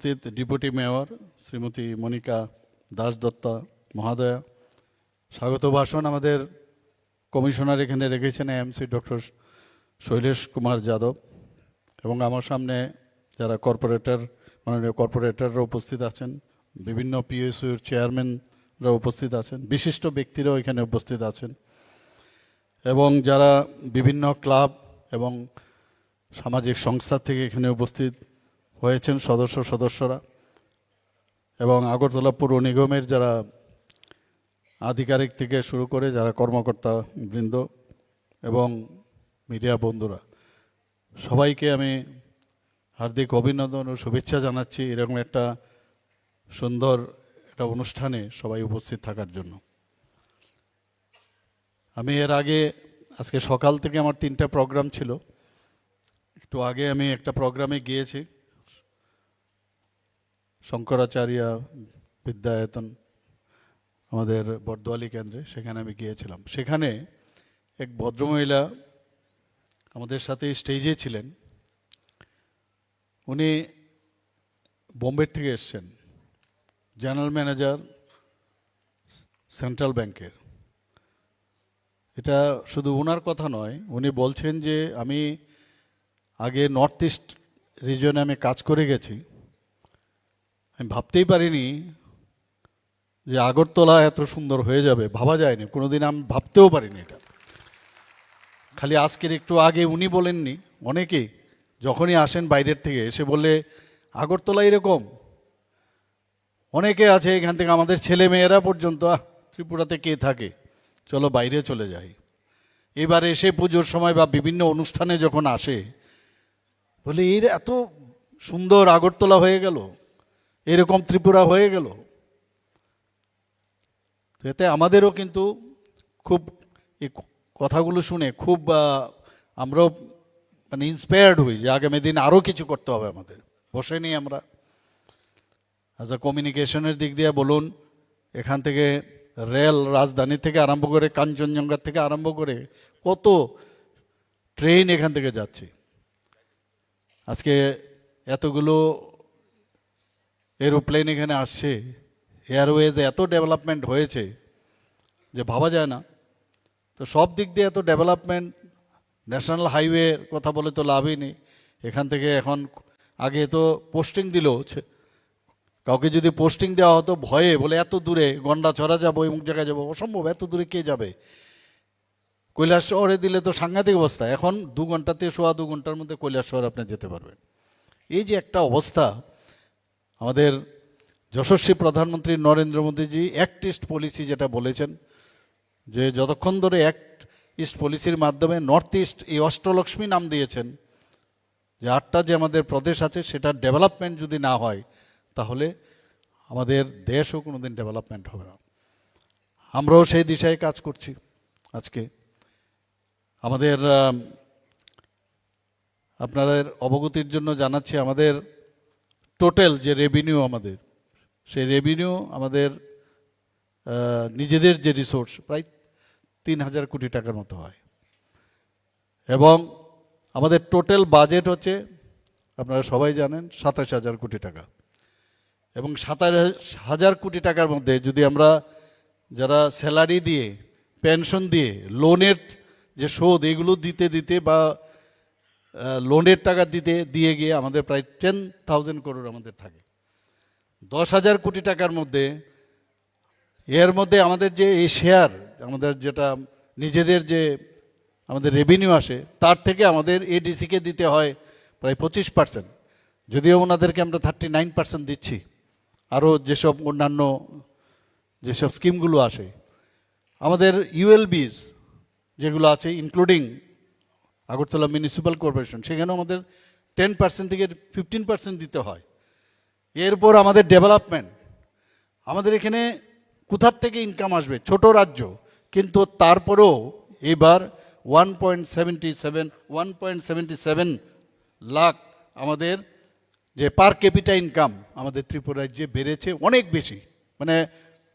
উপস্থিত deputy mayor Shrimati Monika Das Datta মহাদয়া। স্বাগত ভাষণ আমাদের কমিশনার এখানে রেখেছেন এমসি ডক্টর শৈলেশ কুমার যাদব এবং আমার সামনে যারা কর্পোরেটর, মাননীয় কর্পোরেটররা উপস্থিত আছেন, বিভিন্ন পিএসইউর চেয়ারম্যানরা উপস্থিত আছেন, বিশিষ্ট ব্যক্তিরাও এখানে উপস্থিত আছেন এবং যারা বিভিন্ন ক্লাব এবং সামাজিক সংস্থা থেকে এখানে উপস্থিত হয়েছেন সদস্য সদস্যরা এবং আগরতলা পৌর নিগমের যারা আধিকারিক থেকে শুরু করে যারা কর্মকর্তা বৃন্দ এবং মিডিয়া বন্ধুরা, সবাইকে আমি হার্দিক অভিনন্দন ও শুভেচ্ছা জানাচ্ছি। এরকম একটা সুন্দর একটা অনুষ্ঠানে সবাই উপস্থিত থাকার জন্য। আমি এর আগে, আজকে সকাল থেকে আমার তিনটা প্রোগ্রাম ছিল। একটু আগে আমি একটা প্রোগ্রামে গিয়েছি। শঙ্করাচার্য বিদ্যায়তন আমাদের বর্দোয়ালি কেন্দ্রে সেখানে আমি গিয়েছিলাম। সেখানে এক ভদ্রমহিলা আমাদের সাথে স্টেজে ছিলেন। উনি বোম্বের থেকে এসছেন, জেনারেল ম্যানেজার সেন্ট্রাল ব্যাংকের। এটা শুধু ওনার কথা নয়, উনি বলছেন যে আমি আগে নর্থ ইস্ট রিজনে আমি কাজ করে গেছি। আমি ভাবতেই পারিনি যে আগরতলা এত সুন্দর হয়ে যাবে, ভাবা যায়নি, কোনোদিন আমি ভাবতেও পারিনি এটা। খালি আজকের একটু আগে উনি বলেননি অনেকেই যখনই আসেন বাইরের থেকে, এসে বললে, আগরতলা এরকম? অনেকে আছে এখান থেকে, আমাদের ছেলে মেয়েরা পর্যন্ত ত্রিপুরাতে কে থাকে? চলো বাইরে চলে যাই। এবার এসে পুজোর সময় বা বিভিন্ন অনুষ্ঠানে যখন আসে, বলে, এর এত সুন্দর আগরতলা হয়ে গেল। এরকম ত্রিপুরা হয়ে গেল। এতে আমাদেরও কিন্তু খুব এই কথাগুলো শুনে খুব আমরাও মানে ইন্সপায়ার্ড হই যে আগামী দিন আরও কিছু করতে হবে আমাদের। বসে নিই আমরা। আচ্ছা কমিউনিকেশনের দিক দিয়ে বলুন, এখান থেকে রেল রাজধানী থেকে আরম্ভ করে কাঞ্চনজঙ্ঘা থেকে আরম্ভ করে কত ট্রেন এখান থেকে যাচ্ছে। আজকে এতগুলো এরোপ্লেন এখানে আসছে এয়ারওয়েজ এত ডেভেলপমেন্ট হয়েছে যে ভাবা যায় না। তো সব দিক দিয়ে এত ডেভেলপমেন্ট ন্যাশনাল হাইওয়ের কথা বলে তো লাভই নেই। এখান থেকে এখন আগে তো পোস্টিং দিল কাউকে যদি পোস্টিং দেওয়া হতো ভয়ে বলে এত দূরে গন্ডা ছড়া যাব অমুক জায়গায় যাব, অসম্ভব, এত দূরে কে যাবে? কৈলাস শহরে দিলে তো সাংঘাতিক অবস্থা। এখন দু ঘন্টাতে সোয়া দু ঘণ্টার মধ্যে কৈলাস শহর আপনি যেতে পারবেন। এই যে একটা অবস্থা আমাদের যশস্বী প্রধানমন্ত্রী Narendra Modiji act east policy যেটা বলেছেন যে যতক্ষণ ধরে অ্যাক্ট ইস্ট পলিসির মাধ্যমে নর্থ ইস্ট এই অষ্টলক্ষ্মী নাম দিয়েছেন যে আটটা যে আমাদের প্রদেশ আছে সেটার ডেভেলপমেন্ট যদি না হয় তাহলে আমাদের দেশও কোনোদিন ডেভেলপমেন্ট হবে না। আমরাও সেই দিশায় কাজ করছি আজকে। আমাদের আম, আপনাদের অবগতির জন্য জানাচ্ছি আমাদের টোটাল যে রেভিনিউ আমাদের, সেই রেভিনিউ আমাদের নিজেদের যে রিসোর্স প্রায় তিন হাজার কোটি টাকার মতো হয়। এবং আমাদের টোটাল বাজেট হচ্ছে, আপনারা সবাই জানেন, সাতাশ হাজার কোটি টাকা। এবং সাতাশ হাজার কোটি টাকার মধ্যে যদি আমরা যারা স্যালারি দিয়ে পেনশন দিয়ে লোনের যে শোধ, এগুলো দিতে দিতে বা লোনের টাকা দিতে, দিয়ে গিয়ে আমাদের প্রায় টেন থাউজেন্ড করোড় আমাদের থাকে। দশ হাজার কোটি টাকার মধ্যে, এর মধ্যে আমাদের যে এই শেয়ার আমাদের যেটা নিজেদের যে আমাদের রেভিনিউ আসে, তার থেকে আমাদের এডিসিকে দিতে হয় প্রায় পঁচিশ পার্সেন্ট যদিও ওনাদেরকে আমরা থার্টি নাইন পার্সেন্ট দিচ্ছি। আরও যেসব অন্যান্য যেসব স্কিমগুলো আসে, আমাদের ইউএলবিস যেগুলো আছে ইনক্লুডিং আগরতলা মিউনিসিপ্যাল কর্পোরেশন সেখানেও আমাদের টেন পার্সেন্ট থেকে ফিফটিন পার্সেন্ট দিতে হয়। এরপর আমাদের ডেভেলপমেন্ট আমাদের এখানে কোথার থেকে ইনকাম আসবে? ছোট রাজ্য, কিন্তু তারপরেও এবার one point seventy seven one point seventy seven lakh আমাদের যে পার ক্যাপিটা ইনকাম আমাদের ত্রিপুরা রাজ্যে বেড়েছে অনেক বেশি। মানে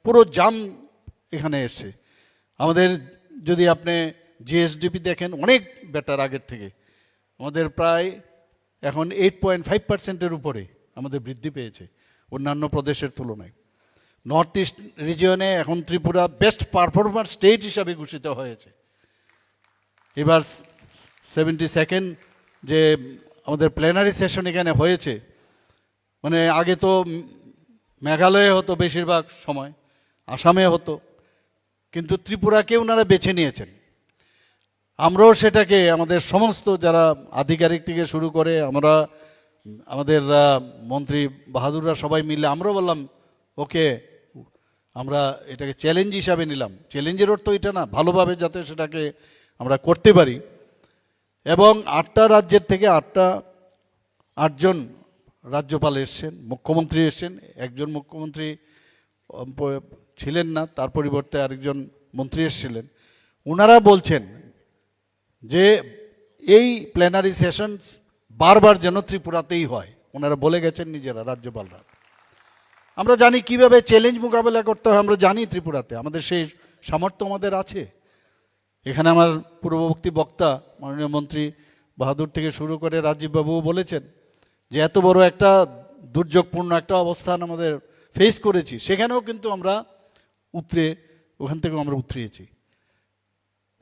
পুরো জাম এখানে এসছে। আমাদের যদি আপনি জিএসডিপি দেখেন অনেক বেটার আগের থেকে। আমাদের প্রায় এখন এইট পয়েন্ট ফাইভ পার্সেন্টের উপরে আমাদের বৃদ্ধি পেয়েছে অন্যান্য প্রদেশের তুলনায়। নর্থ ইস্ট রিজিয়নে এখন ত্রিপুরা বেস্ট পারফরমার স্টেট হিসাবে ঘোষিত হয়েছে। এবার সেভেন্টি সেকেন্ড যে আমাদের প্ল্যানারি সেশন এখানে হয়েছে মানে আগে তো মেঘালয়ে হতো বেশিরভাগ সময়, আসামে হতো, কিন্তু ত্রিপুরাকে ওনারা বেছে নিয়েছেন। আমরাও সেটাকে আমাদের সমস্ত যারা আধিকারিক থেকে শুরু করে আমরা, আমাদের মন্ত্রী বাহাদুররা সবাই মিলে আমরাও বললাম, ওকে, আমরা এটাকে চ্যালেঞ্জ হিসাবে নিলাম। চ্যালেঞ্জের অর্থ এটা না, ভালোভাবে যাতে সেটাকে আমরা করতে পারি। এবং আটটা রাজ্যের থেকে আটটা, আটজন রাজ্যপাল এসছেন, মুখ্যমন্ত্রী এসছেন। একজন মুখ্যমন্ত্রী ছিলেন না, তার পরিবর্তে আরেকজন মন্ত্রী এসেছিলেন। ওনারা বলছেন যে এই প্ল্যানারি সেশনস বারবার যেন ত্রিপুরাতেই হয়। ওনারা বলে গেছেন নিজেরা, রাজ্যপালরা। আমরা জানি কীভাবে চ্যালেঞ্জ মোকাবেলা করতে হয়, আমরা জানি ত্রিপুরাতে। আমাদের সেই সামর্থ্য আমাদের আছে। এখানে আমার পূর্ববর্তী বক্তা, মাননীয় মন্ত্রী বাহাদুর থেকে শুরু করে রাজীববাবুও বলেছেন যে এত বড় একটা দুর্যোগপূর্ণ একটা অবস্থান আমাদের ফেস করেছি। সেখানেও কিন্তু আমরা উতরে, ওখান থেকেও আমরা উতরিয়েছি।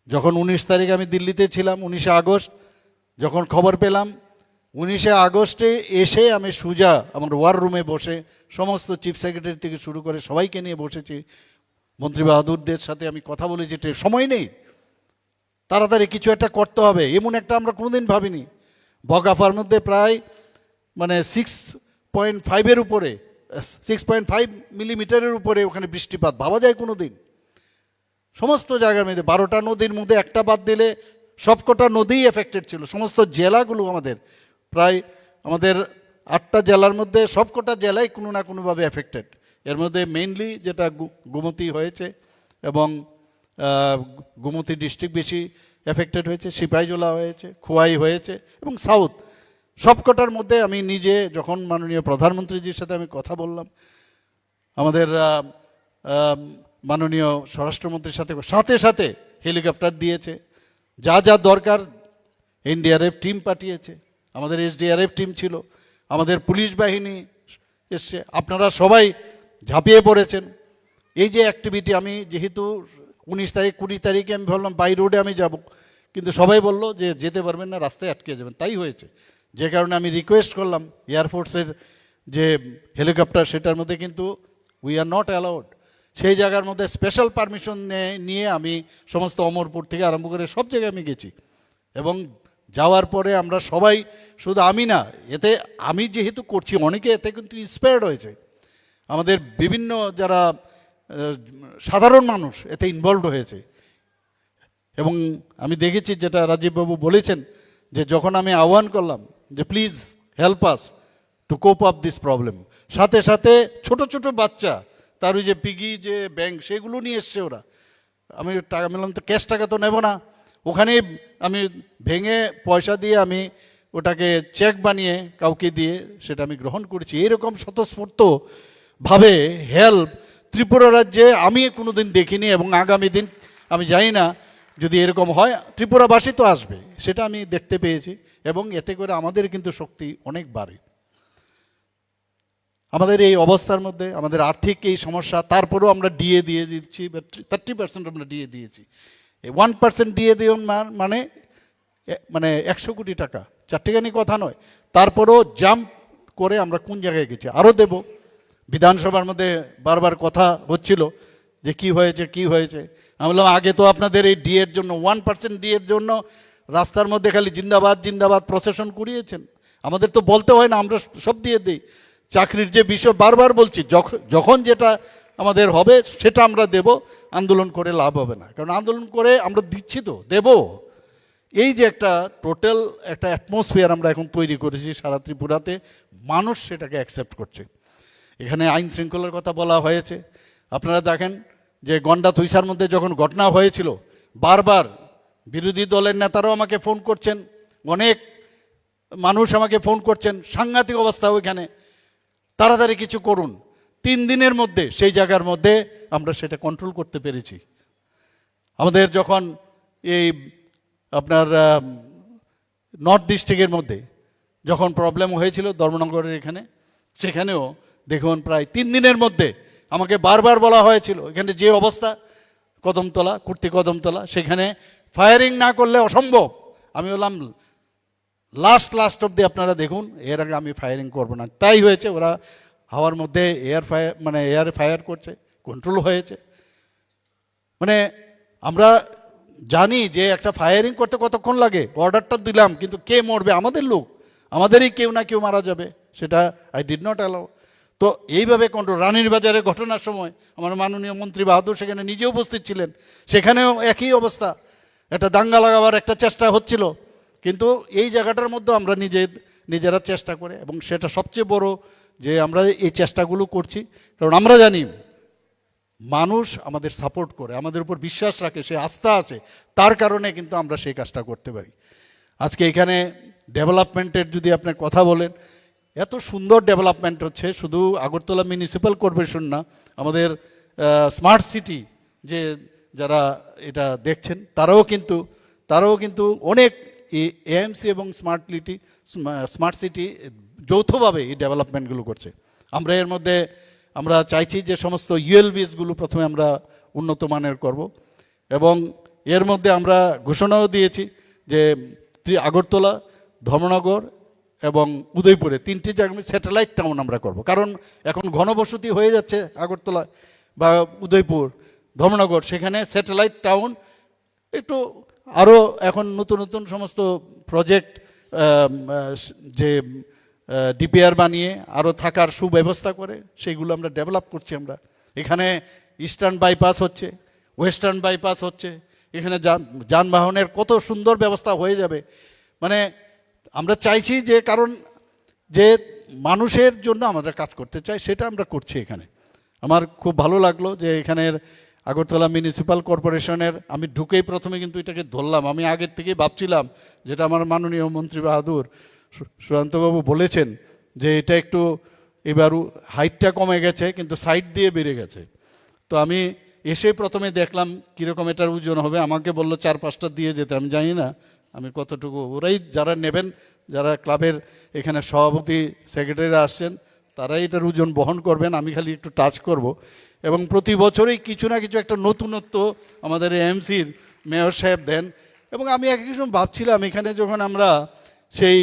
যখন উনিশ তারিখ আমি দিল্লিতে ছিলাম, উনিশে আগস্ট, যখন খবর পেলাম, উনিশে আগস্টে এসে আমি সুজা আমার ওয়ার রুমে বসে, সমস্ত চিফ সেক্রেটারি থেকে শুরু করে সবাইকে নিয়ে বসেছি। মন্ত্রী বাহাদুরদের সাথে আমি কথা বলেছি "টে- সময় নেই। তাড়াতাড়ি কিছু একটা করতে হবে, এমন একটা আমরা কোনোদিন ভাবিনি। বগাফার মধ্যে প্রায় মানে সিক্স পয়েন্ট ফাইভের উপরে সিক্স পয়েন্ট ফাইভ মিলিমিটারের উপরে ওখানে বৃষ্টিপাত, ভাবা যায় কোনো দিন সমস্ত জায়গার মধ্যে বারোটা নদীর মধ্যে একটা বাদ দিলে সবকটা নদীই এফেক্টেড ছিল। সমস্ত জেলাগুলো আমাদের, প্রায় আমাদের আটটা জেলার মধ্যে সবকটা জেলাই কোনো না কোনোভাবে এফেক্টেড এর মধ্যে মেইনলি যেটা গোমতী হয়েছে এবং গোমতী ডিস্ট্রিক্ট বেশি এফেক্টেড হয়েছে সিপাহীজলা হয়েছে, খোয়াই হয়েছে এবং সাউথ সবকটার মধ্যে আমি নিজে যখন মাননীয় প্রধানমন্ত্রীজির সাথে আমি কথা বললাম, আমাদের মাননীয় স্বরাষ্ট্রমন্ত্রীর সাথে সাথে সাথে হেলিকপ্টার দিয়েছে। যা যা দরকার এনডিআরএফ টিম পাঠিয়েছে। আমাদের এসডিআরএফ টিম ছিল। আমাদের পুলিশ বাহিনী এসছে। আপনারা সবাই ঝাঁপিয়ে পড়েছেন। এই যে অ্যাক্টিভিটি আমি যেহেতু উনিশ তারিখ, কুড়ি তারিখে আমি ভাবলাম বাই রোডে আমি যাব। কিন্তু সবাই বলল যে যেতে পারবেন না, রাস্তায় আটকে যাবেন। তাই হয়েছে। যে কারণে আমি রিকোয়েস্ট করলাম এয়ারফোর্সের যে হেলিকপ্টার সেটার মধ্যে কিন্তু উই আর নট অ্যালাউড সেই জায়গার মধ্যে স্পেশাল পারমিশন নিয়ে আমি সমস্ত অমরপুর থেকে আরম্ভ করে সব জায়গায় আমি গেছি। এবং যাওয়ার পরে আমরা সবাই, শুধু আমি না, এতে আমি যেহেতু করছি, অনেকে এতে কিন্তু ইন্সপায়ার্ড হয়েছে। আমাদের বিভিন্ন যারা সাধারণ মানুষ এতে ইনভলভ হয়েছে। এবং আমি দেখেছি যেটা রাজীববাবু বলেছেন, যে যখন আমি আহ্বান করলাম, যে please help us to cope up this problem সাথে সাথে ছোট ছোট বাচ্চা তার ওই যে পিগি যে ব্যাংক সেগুলো নিয়ে এসছে ওরা। আমি টাকা বললাম, তো ক্যাশ টাকা তো নেব না। ওখানে আমি ভেঙে পয়সা দিয়ে আমি ওটাকে চেক বানিয়ে কাউকে দিয়ে সেটা আমি গ্রহণ করেছি। এরকম স্বতঃস্ফূর্ত ভাবে হেল্প ত্রিপুরা রাজ্যে আমি কোনোদিন দেখিনি এবং আগামী দিন আমি জানি না যদি এরকম হয়, ত্রিপুরাবাসী তো আসবে, সেটা আমি দেখতে পেয়েছি এবং এতে করে আমাদের কিন্তু শক্তি অনেক বাড়ে। আমাদের এই অবস্থার মধ্যে, আমাদের আর্থিক এই সমস্যা, তারপরেও আমরা ডিএ দিয়ে দিচ্ছি থার্টি পার্সেন্ট আমরা ডিএ দিয়েছি। এই ওয়ান পার্সেন্ট ডিএ দিয়ে মানে মানে একশো কোটি টাকা। চারটিখানি কথা নয়। তারপরেও জাম্প করে আমরা কোন জায়গায় গেছি? আরও দেব। বিধানসভার মধ্যে বারবার কথা হচ্ছিল যে কি হয়েছে কি হয়েছে। আমি বললাম, আগে তো আপনাদের এই ডিএর জন্য ওয়ান পার্সেন্ট ডিএর জন্য রাস্তার মধ্যে খালি জিন্দাবাদ জিন্দাবাদ প্রসেশন করিয়েছেন। আমাদের তো বলতে হয় না, আমরা সব দিয়ে দিই। চাকরির যে বিষয়, বারবার বলছি যখন যেটা আমাদের হবে, সেটা আমরা দেব, আন্দোলন করে লাভ হবে না। কারণ আন্দোলন করে আমরা দিচ্ছি তো, দেব। এই যে একটা টোটাল একটা অ্যাটমসফিয়ার আমরা এখন তৈরি করেছি সারা ত্রিপুরাতে, মানুষ সেটাকে অ্যাকসেপ্ট করছে। এখানে আইন শৃঙ্খলার কথা বলা হয়েছে। আপনারা দেখেন যে গন্ডা তুইসার মধ্যে যখন ঘটনা হয়েছিল, বারবার বিরোধী দলের নেতারাও আমাকে ফোন করছেন, অনেক মানুষ আমাকে ফোন করছেন, সাংঘাতিক অবস্থা ওইখানে। তাড়াতাড়ি কিছু করুন। তিন দিনের মধ্যে, সেই জায়গার মধ্যে আমরা সেটা কন্ট্রোল করতে পেরেছি। আমাদের যখন এই আপনার নর্থ ডিস্ট্রিক্টের মধ্যে যখন প্রবলেম হয়েছিল ধর্মনগরের এখানে, সেখানেও দেখুন প্রায় তিন দিনের মধ্যে আমাকে বারবার বলা হয়েছিল, এখানে যে অবস্থা, কদমতলা, কুর্তি কদমতলা, সেখানে ফায়ারিং না করলে অসম্ভব। আমি বললাম লাস্ট লাস্ট অব্দি আপনারা দেখুন, এর আগে আমি ফায়ারিং করব না। তাই হয়েছে, ওরা হাওয়ার মধ্যে এয়ার ফায়ার মানে এয়ার ফায়ার করছে কন্ট্রোল হয়েছে। মানে আমরা জানি যে একটা ফায়ারিং করতে কতক্ষণ লাগে অর্ডারটা দিলাম, কিন্তু কে মরবে? আমাদের লোক। আমাদেরই কেউ না কেউ মারা যাবে, সেটা আই ডিড নট অ্যালাউ তো এইভাবে কন্ট্রোল রানীর বাজারে ঘটনার সময় আমার মাননীয় মন্ত্রী বাহাদুর সেখানে নিজে উপস্থিত ছিলেন। সেখানেও একই অবস্থা। একটা দাঙ্গা লাগাবার একটা চেষ্টা হচ্ছিল। কিন্তু এই জায়গাটার মধ্যে আমরা নিজে, নিজেরা চেষ্টা করে এবং সেটা সবচেয়ে বড় যে আমরা এই চেষ্টাগুলো করছি। কারণ আমরা জানি মানুষ আমাদের সাপোর্ট করে, আমাদের উপর বিশ্বাস রাখে, সে আস্থা আছে, তার কারণে কিন্তু আমরা সেই কাজটা করতে পারি। আজকে এখানে ডেভেলপমেন্টের যদি আপনি কথা বলেন, এত সুন্দর ডেভেলপমেন্ট হচ্ছে, শুধু আগরতলা মিউনিসিপ্যাল কর্পোরেশন না, আমাদের স্মার্ট সিটি যে যারা এটা দেখছেন, তারাও কিন্তু তারাও কিন্তু অনেক এএমসি এবং স্মার্ট লিটি স্মার্ট সিটি যৌথভাবে এই ডেভেলপমেন্টগুলো করছে। আমরা এর মধ্যে, আমরা চাইছি যে সমস্ত ইউএলভিসগুলো প্রথমে আমরা উন্নত মানের করব এবং এর মধ্যে আমরা ঘোষণাও দিয়েছি যে আগরতলা, ধর্মনগর এবং উদয়পুরে তিনটি জায়গায় স্যাটেলাইট টাউন আমরা করব। কারণ এখন ঘনবসতি হয়ে যাচ্ছে আগরতলা বা উদয়পুর, ধর্মনগর, সেখানে স্যাটেলাইট টাউন একটু আরও এখন নতুন নতুন সমস্ত প্রজেক্ট যে ডিপিআর বানিয়ে আরও থাকার সুব্যবস্থা করে, সেইগুলো আমরা ডেভেলপ করছি আমরা। এখানে ইস্টার্ন বাইপাস হচ্ছে ওয়েস্টার্ন বাইপাস হচ্ছে, এখানে যান, যানবাহনের কত সুন্দর ব্যবস্থা হয়ে যাবে। মানে আমরা চাইছি যে, কারণ যে মানুষের জন্য আমরা কাজ করতে চাই সেটা আমরা করছি এখানে। আমার খুব ভালো লাগল যে এখানের আগরতলা মিউনিসিপ্যাল কর্পোরেশনের আমি ঢুকেই প্রথমে কিন্তু এটাকে ধরলাম। আমি আগের থেকেই ভাবছিলাম যেটা আমার মাননীয় মন্ত্রী বাহাদুর সু- সুশান্তবাবু বলেছেন যে এটা একটু এবার হাইটটা কমে গেছে, কিন্তু সাইড দিয়ে বেড়ে গেছে। তো আমি এসে প্রথমে দেখলাম কীরকম এটার ওজন হবে। আমাকে বলল চার পাঁচটা দিয়ে যেতে, আমি জানি না, আমি কতটুকু, ওরাই যারা নেবেন, যারা ক্লাবের এখানে সভাপতি সেক্রেটারিরা আসছেন, তারাই এটার ওজন বহন করবেন। আমি খালি একটু টাচ করব। এবং প্রতি বছরই কিছু না কিছু একটা নতুনত্ব আমাদের এমসির মেয়র সাহেব দেন। এবং আমি এক সময় ভাবছিলাম, এখানে যখন আমরা সেই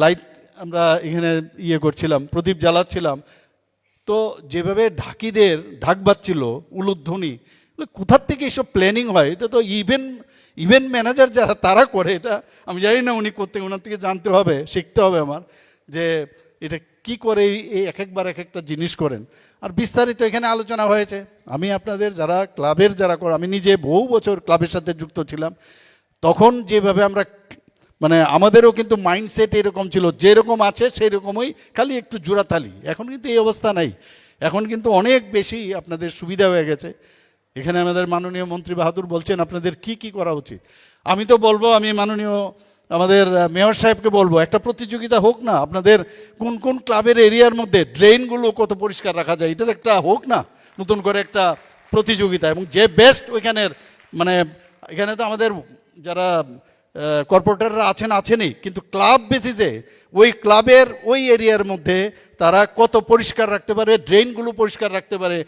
লাইট, আমরা এখানে ইয়ে করছিলাম, প্রদীপ জ্বালাচ্ছিলাম, তো যেভাবে ঢাকিদের ঢাক বাজছিল, উলুধ্বনি কোথার থেকে এসব প্ল্যানিং হয়? এটা তো ইভেন্ট ইভেন্ট ম্যানেজার যারা, তারা করে এটা। আমি জানি না উনি করতে ওনার থেকে জানতে হবে, শিখতে হবে আমার যে এটা কি করে এই এক একবার এক একটা জিনিস করেন। আর বিস্তারিত এখানে আলোচনা হয়েছে। আমি আপনাদের যারা ক্লাবের যারা কর আমি নিজে বহু বছর ক্লাবের সাথে যুক্ত ছিলাম। তখন যেভাবে আমরা মানে আমাদেরও কিন্তু মাইন্ডসেট এরকম ছিল, যেরকম আছে সেই রকমই খালি একটু জোড়াতালি। এখন কিন্তু এই অবস্থা নাই। এখন কিন্তু অনেক বেশি আপনাদের সুবিধা হয়ে গেছে। এখানে আমাদের মাননীয় মন্ত্রী বাহাদুর বলছেন, আপনাদের কি কি করা উচিত? আমি তো বলব, আমি মাননীয় আমাদের মেয়র সাহেবকে বলব, একটা প্রতিযোগিতা হোক না, আপনাদের কোন কোন ক্লাবের এরিয়ার মধ্যে ড্রেনগুলো কত পরিষ্কার রাখা যায়, এটার একটা হোক না, নতুন করে একটা প্রতিযোগিতা। এবং যে বেস্ট ওইখানের মানে এখানে তো আমাদের যারা কর্পোরেটররা আছেন, আছেনই, কিন্তু ক্লাব বেসিসে ওই ক্লাবের ওই এরিয়ার মধ্যে তারা কত পরিষ্কার রাখতে পারে, ড্রেনগুলো পরিষ্কার রাখতে পারে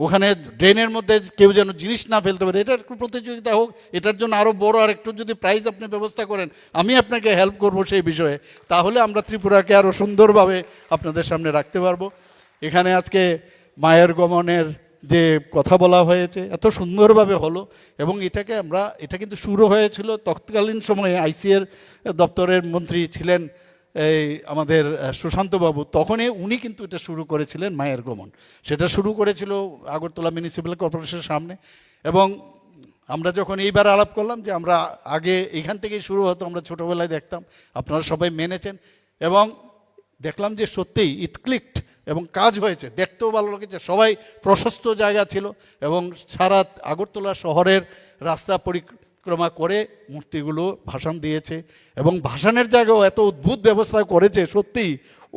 ওখানে ড্রেনের মধ্যে কেউ যেন জিনিস না ফেলতে পারে, এটার একটু প্রতিযোগিতা হোক, এটার জন্য আরও বড় আর একটু যদি প্রাইজ আপনি ব্যবস্থা করেন, আমি আপনাকে হেল্প করব সেই বিষয়ে। তাহলে আমরা ত্রিপুরাকে আরও সুন্দরভাবে আপনাদের সামনে রাখতে পারব। এখানে আজকে মায়ের গমনের যে কথা বলা হয়েছে, এত সুন্দরভাবে হলো এবং এটাকে আমরা, এটা কিন্তু শুরু হয়েছিল তৎকালীন সময়ে আইসিএর দপ্তরের মন্ত্রী ছিলেন এই আমাদের সুশান্তবাবু, তখনই উনি কিন্তু এটা শুরু করেছিলেন মায়ের গমন। সেটা শুরু করেছিল আগরতলা মিউনিসিপ্যাল কর্পোরেশনের সামনে এবং আমরা যখন এইবার আলাপ করলাম যে আমরা আগে এখান থেকেই শুরু হতো, আমরা ছোটোবেলায় দেখতাম, আপনারা সবাই মেনেছেন এবং দেখলাম যে সত্যিই ইট ক্লিকড এবং কাজ হয়েছে, দেখতেও ভালো লেগেছে, সবাই প্রশস্ত জায়গা ছিল এবং সারা আগরতলা শহরের রাস্তা পরিক্রমা করে মূর্তিগুলো ভাষণ দিয়েছে এবং ভাষণের জায়গাও এত অদ্ভুত ব্যবস্থা করেছে সত্যিই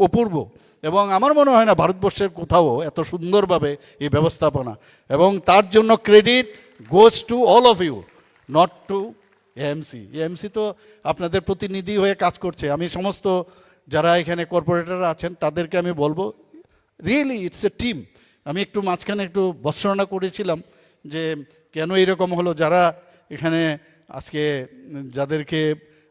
অপূর্ব। এবং আমার মনে হয় না ভারতবর্ষের কোথাও এত সুন্দরভাবে এই ব্যবস্থাপনা। এবং তার জন্য credit goes to all of you, not to AMC. AMC তো আপনাদের প্রতিনিধি হয়ে কাজ করছে। আমি সমস্ত যারা এখানে কর্পোরেটর আছেন, তাদেরকে আমি বলব, রিয়েলি ইটস এ টিম। আমি একটু মাঝখানে একটু বর্ষনা করেছিলাম যে কেন এরকম হলো, যারা এখানে আজকে যাদেরকে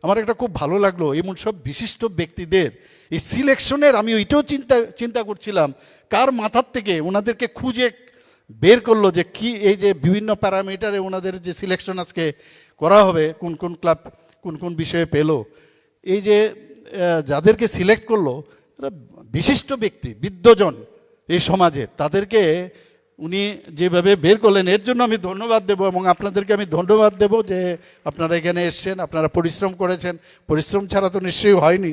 আমার একটা খুব ভালো লাগল, এমন সব বিশিষ্ট ব্যক্তিদের, এই সিলেকশনের আমি ওইটাও চিন্তা চিন্তা করছিলাম, কার মাথার থেকে ওনাদেরকে খুঁজে বের করল যে কি এই যে বিভিন্ন প্যারামিটারে ওনাদের যে সিলেকশন আজকে করা হবে, কোন কোন ক্লাব, কোন কোন বিষয়ে পেল। এই যে যাদেরকে সিলেক্ট করল বিশিষ্ট ব্যক্তি বিদ্যজন এই সমাজে তাদেরকে উনি যেভাবে বের করলেন, এর জন্য আমি ধন্যবাদ দেব এবং আপনাদেরকে আমি ধন্যবাদ দেব যে আপনারা এখানে এসছেন, আপনারা পরিশ্রম করেছেন। পরিশ্রম ছাড়া তো নিশ্চয়ই হয়নি।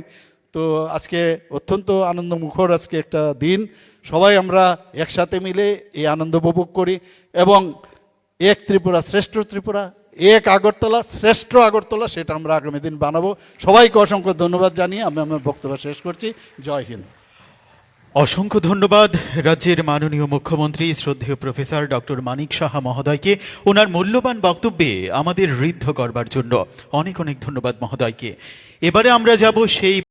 তো আজকে অত্যন্ত আনন্দমুখর আজকে একটা দিন। সবাই আমরা একসাথে মিলে এই আনন্দ উপভোগ করি এবং এক ত্রিপুরা শ্রেষ্ঠ ত্রিপুরা, এক আগরতলা, শ্রেষ্ঠ আগরতলা, সেটা আমরা আগামী দিন বানাবো। সবাইকে অসংখ্য ধন্যবাদ জানিয়ে আমি আমার বক্তব্য শেষ করছি। জয় হিন্দ। অসংখ্য ধন্যবাদ রাজ্যের মাননীয় মুখ্যমন্ত্রী, শ্রদ্ধেয় প্রফেসর ডক্টর মানিক সাহা মহোদয়কে। ওনার মূল্যবান বক্তব্যে আমাদের ঋদ্ধ করবার জন্য অনেক অনেক ধন্যবাদ মহোদয়কে। এবারে আমরা যাব সেই